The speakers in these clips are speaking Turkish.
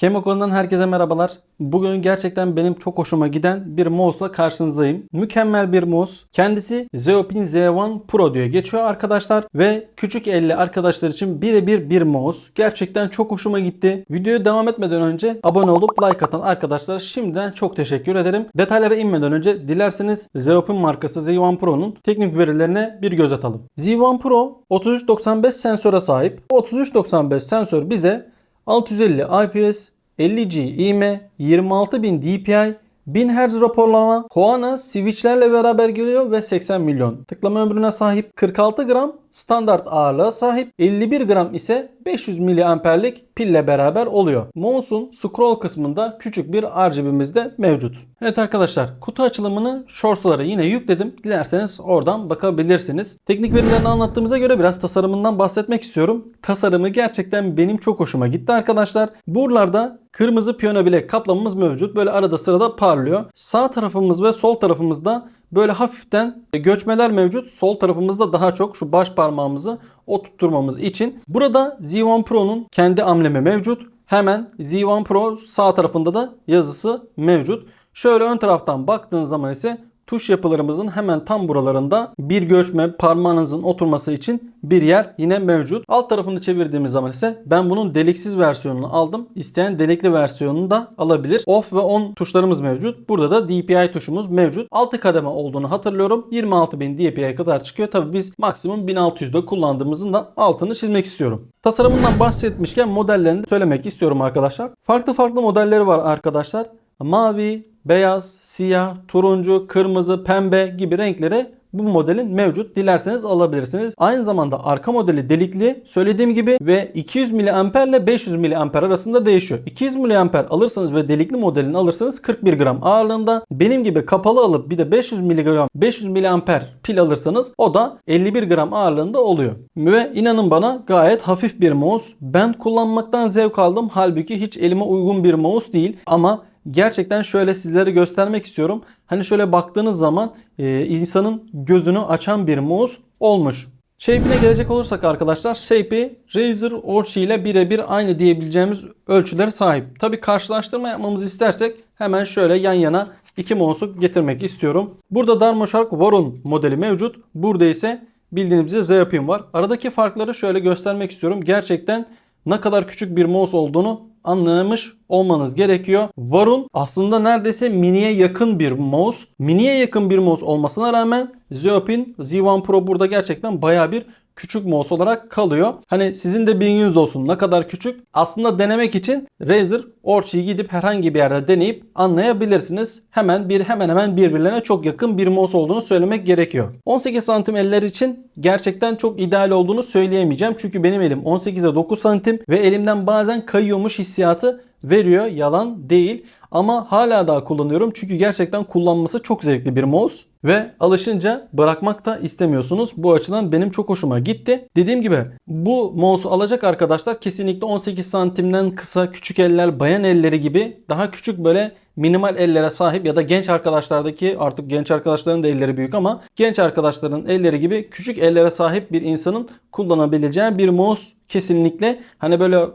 Kemokon'dan herkese merhabalar. Bugün gerçekten benim çok hoşuma giden bir mouse'la karşınızdayım. Mükemmel bir mouse. Kendisi Zeopin Z1 Pro diye geçiyor arkadaşlar ve küçük elli arkadaşlar için birebir bir mouse. Gerçekten çok hoşuma gitti. Videoya devam etmeden önce abone olup like atan arkadaşlara şimdiden çok teşekkür ederim. Detaylara inmeden önce dilerseniz Zeopin markası Z1 Pro'nun teknik verilerine bir göz atalım. Z1 Pro 3395 sensöre sahip. Bu 3395 sensör bize 650 IPS, 50G IME, 26000 DPI, 1000 Hz raporlama, Hoana switchlerle beraber geliyor ve 80 milyon tıklama ömrüne sahip. 46 gram standart ağırlığa sahip. 51 gram ise 500 miliamperlik pille beraber oluyor. Mouse'un scroll kısmında küçük bir RGB'miz de mevcut. Evet arkadaşlar kutu açılımını shorts'lara yine yükledim. Dilerseniz oradan bakabilirsiniz. Teknik verilerini anlattığımıza göre biraz tasarımından bahsetmek istiyorum. Tasarımı gerçekten benim çok hoşuma gitti arkadaşlar. Buralarda kırmızı piyano bilek kaplamamız mevcut. Böyle arada sırada parlıyor. Sağ tarafımız ve sol tarafımızda böyle hafiften göçmeler mevcut. Sol tarafımızda daha çok şu baş parmağımızı oturtmamız için. Burada Z1 Pro'nun kendi amblemi mevcut. Hemen Z1 Pro sağ tarafında da yazısı mevcut. Şöyle ön taraftan baktığınız zaman ise tuş yapılarımızın hemen tam buralarında bir göçme parmağınızın oturması için bir yer yine mevcut. Alt tarafını çevirdiğimiz zaman ise ben bunun deliksiz versiyonunu aldım. İsteyen delikli versiyonunu da alabilir. Off ve on tuşlarımız mevcut. Burada da DPI tuşumuz mevcut. 6 kademe olduğunu hatırlıyorum. 26.000 DPI'ye kadar çıkıyor. Tabi biz maksimum 1600'de kullandığımızın da altını çizmek istiyorum. Tasarımından bahsetmişken modellerini de söylemek istiyorum arkadaşlar. Farklı farklı modelleri var arkadaşlar. Mavi, beyaz, siyah, turuncu, kırmızı, pembe gibi renkleri bu modelin mevcut. Dilerseniz alabilirsiniz. Aynı zamanda arka modeli delikli söylediğim gibi ve 200 mAh ile 500 mAh arasında değişiyor. 200 mAh alırsanız ve delikli modelini alırsanız 41 gram ağırlığında. Benim gibi kapalı alıp bir de 500 mg 500 mAh pil alırsanız o da 51 gram ağırlığında oluyor. Ve inanın bana gayet hafif bir mouse. Ben kullanmaktan zevk aldım. Halbuki hiç elime uygun bir mouse değil ama gerçekten şöyle sizlere göstermek istiyorum. Hani şöyle baktığınız zaman e, insanın gözünü açan bir mouse olmuş. Shape'ine gelecek olursak arkadaşlar Shape'i Razer Orchi ile birebir aynı diyebileceğimiz ölçülere sahip. Tabi karşılaştırma yapmamızı istersek hemen şöyle yan yana iki mouse'u getirmek istiyorum. Burada Darmoshark Warun modeli mevcut. Burada ise bildiğiniz gibi Zeopin var. Aradaki farkları şöyle göstermek istiyorum. Gerçekten ne kadar küçük bir mouse olduğunu anlamış olmanız gerekiyor. Varun aslında neredeyse miniye yakın bir mouse. Miniye yakın bir mouse olmasına rağmen Zeopin Z1 Pro burada gerçekten baya bir küçük mouse olarak kalıyor. Hani sizin de bilginiz olsun ne kadar küçük. Aslında denemek için Razer Orchi'yi gidip herhangi bir yerde deneyip anlayabilirsiniz. Hemen bir hemen hemen birbirlerine çok yakın bir mouse olduğunu söylemek gerekiyor. 18 santim eller için gerçekten çok ideal olduğunu söyleyemeyeceğim. Çünkü benim elim 18'e 9 santim ve elimden bazen kayıyormuş hissiyatı veriyor. Yalan değil. Ama hala daha kullanıyorum. Çünkü gerçekten kullanması çok zevkli bir mouse. Ve alışınca bırakmak da istemiyorsunuz. Bu açıdan benim çok hoşuma gitti. Dediğim gibi bu mouse'u alacak arkadaşlar kesinlikle 18 santimden kısa küçük eller, bayan elleri gibi daha küçük böyle minimal ellere sahip ya da genç arkadaşlardaki artık genç arkadaşların da elleri büyük ama genç arkadaşların elleri gibi küçük ellere sahip bir insanın kullanabileceği bir mouse kesinlikle hani böyle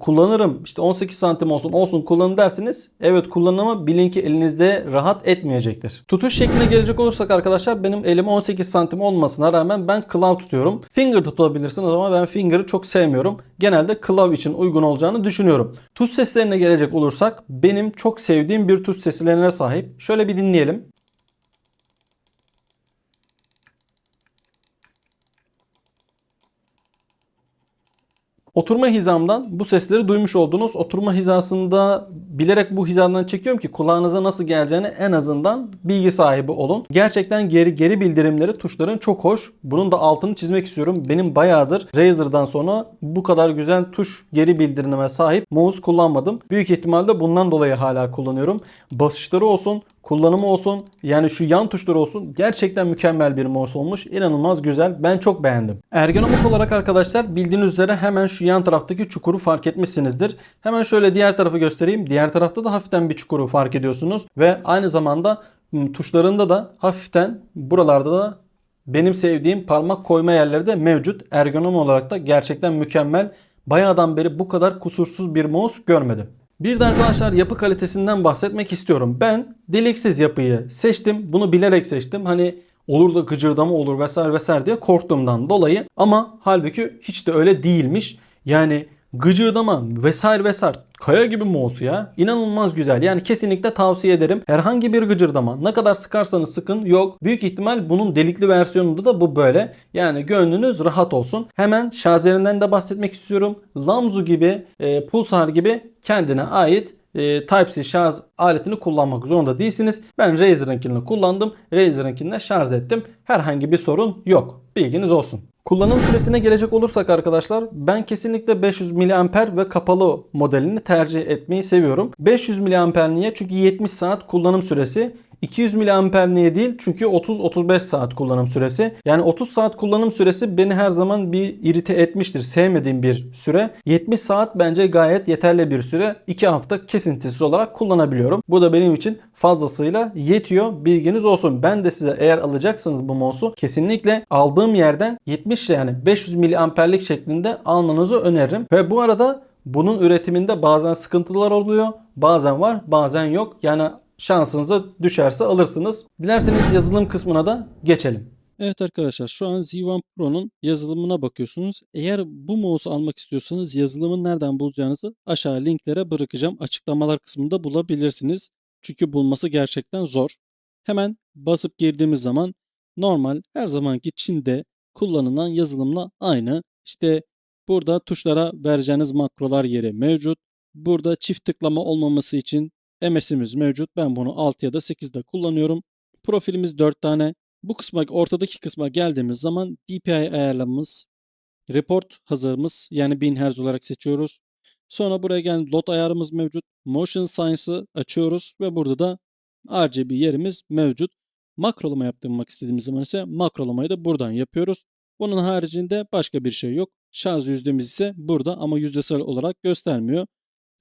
kullanırım işte 18 santim olsun olsun kullanın dersiniz. Evet kullanın ama bilin ki elinizde rahat etmeyecektir. Tutuş şekline gelecek olursak arkadaşlar benim elim 18 santim olmasına rağmen ben klav tutuyorum. Finger tutabilirsiniz ama ben finger'ı çok sevmiyorum. Genelde klav için uygun olacağını düşünüyorum. Tuş seslerine gelecek olursak benim çok sevdiğim bir tuş seslerine sahip. Şöyle bir dinleyelim. Oturma hizamdan bu sesleri duymuş oldunuz. Oturma hizasında bilerek bu hizadan çekiyorum ki kulağınıza nasıl geleceğini en azından bilgi sahibi olun. Gerçekten geri geri bildirimleri tuşların çok hoş. Bunun da altını çizmek istiyorum. Benim bayağıdır Razer'dan sonra bu kadar güzel tuş geri bildirime sahip mouse kullanmadım. Büyük ihtimalle bundan dolayı hala kullanıyorum. Basışları olsun, kullanımı olsun yani şu yan tuşları olsun gerçekten mükemmel bir mouse olmuş. İnanılmaz güzel. Ben çok beğendim. Ergonomik olarak arkadaşlar bildiğiniz üzere hemen şu yan taraftaki çukuru fark etmişsinizdir. Hemen şöyle diğer tarafı göstereyim. Diğer tarafta da hafiften bir çukuru fark ediyorsunuz. Ve aynı zamanda tuşlarında da hafiften buralarda da benim sevdiğim parmak koyma yerleri de mevcut. Ergonomi olarak da gerçekten mükemmel. Bayağıdan beri bu kadar kusursuz bir mouse görmedim. Bir de arkadaşlar yapı kalitesinden bahsetmek istiyorum. Ben deliksiz yapıyı seçtim. Bunu bilerek seçtim. Hani olur da gıcırdama olur vesaire vesaire diye korktuğumdan dolayı. Ama halbuki hiç de öyle değilmiş. Yani gıcırdama vesaire vesaire kaya gibi mouse ya. İnanılmaz güzel. Yani kesinlikle tavsiye ederim. Herhangi bir gıcırdama ne kadar sıkarsanız sıkın yok. Büyük ihtimal bunun delikli versiyonunda da bu böyle. Yani gönlünüz rahat olsun. Hemen şarjerinden de bahsetmek istiyorum. Lamzu gibi, e, Pulsar gibi kendine ait e, Type-C şarj aletini kullanmak zorunda değilsiniz. Ben Razer'ınkini kullandım. Razer'ınkini şarj ettim. Herhangi bir sorun yok. Bilginiz olsun. Kullanım süresine gelecek olursak arkadaşlar ben kesinlikle 500 mAh ve kapalı modelini tercih etmeyi seviyorum. 500 mAh niye? Çünkü 70 saat kullanım süresi. 200 mAh niye değil? Çünkü 30-35 saat kullanım süresi. Yani 30 saat kullanım süresi beni her zaman bir irite etmiştir. Sevmediğim bir süre. 70 saat bence gayet yeterli bir süre. 2 hafta kesintisiz olarak kullanabiliyorum. Bu da benim için fazlasıyla yetiyor. Bilginiz olsun. Ben de size eğer alacaksanız bu mouse'u kesinlikle aldığım yerden 70 yani 500 mAh'lik şeklinde almanızı öneririm. Ve bu arada bunun üretiminde bazen sıkıntılar oluyor. Bazen var, bazen yok. Yani şansınıza düşerse alırsınız. Dilerseniz yazılım kısmına da geçelim. Evet arkadaşlar şu an Z1 Pro'nun yazılımına bakıyorsunuz. Eğer bu mouse'u almak istiyorsanız yazılımı nereden bulacağınızı aşağı linklere bırakacağım. Açıklamalar kısmında bulabilirsiniz. Çünkü bulması gerçekten zor. Hemen basıp girdiğimiz zaman normal her zamanki Çin'de kullanılan yazılımla aynı. İşte burada tuşlara vereceğiniz makrolar yeri mevcut. Burada çift tıklama olmaması için MS'imiz mevcut. Ben bunu 6 ya da 8'de kullanıyorum. Profilimiz 4 tane. Bu kısma, ortadaki kısma geldiğimiz zaman DPI ayarlamamız, report hazırımız yani 1000 Hz olarak seçiyoruz. Sonra buraya gelen lot ayarımız mevcut. Motion Science'ı açıyoruz ve burada da RGB yerimiz mevcut. Makrolama yaptırmak istediğimiz zaman ise makrolamayı da buradan yapıyoruz. Bunun haricinde başka bir şey yok. Şarj yüzdemiz ise burada ama yüzdesel olarak göstermiyor.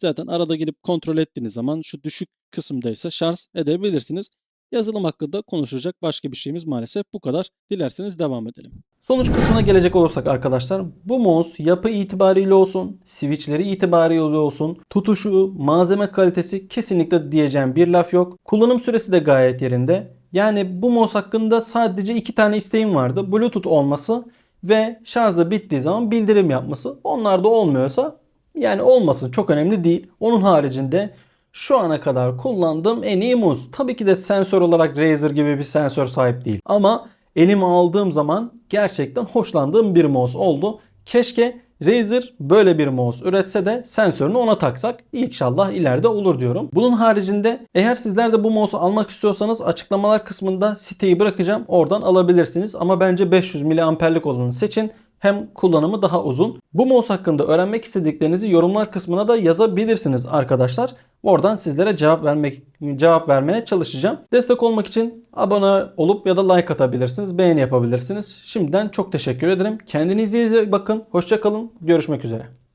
Zaten arada gelip kontrol ettiğiniz zaman şu düşük kısımdaysa şarj edebilirsiniz. Yazılım hakkında konuşacak başka bir şeyimiz maalesef bu kadar. Dilerseniz devam edelim. Sonuç kısmına gelecek olursak arkadaşlar bu mouse yapı itibariyle olsun, switchleri itibariyle olsun, tutuşu, malzeme kalitesi kesinlikle diyeceğim bir laf yok. Kullanım süresi de gayet yerinde. Yani bu mouse hakkında sadece iki tane isteğim vardı. Bluetooth olması ve şarjı bittiği zaman bildirim yapması. Onlar da olmuyorsa yani olmasın çok önemli değil. Onun haricinde şu ana kadar kullandığım en iyi muz. Tabii ki de sensör olarak Razer gibi bir sensör sahip değil. Ama elime aldığım zaman gerçekten hoşlandığım bir mouse oldu. Keşke Razer böyle bir mouse üretse de sensörünü ona taksak. İnşallah ileride olur diyorum. Bunun haricinde eğer sizler de bu mouse'u almak istiyorsanız açıklamalar kısmında siteyi bırakacağım. Oradan alabilirsiniz. Ama bence 500 mAh'lik olanı seçin hem kullanımı daha uzun. Bu mouse hakkında öğrenmek istediklerinizi yorumlar kısmına da yazabilirsiniz arkadaşlar. Oradan sizlere cevap vermek cevap vermeye çalışacağım. Destek olmak için abone olup ya da like atabilirsiniz, beğeni yapabilirsiniz. Şimdiden çok teşekkür ederim. Kendinize iyi bakın. Hoşça kalın. Görüşmek üzere.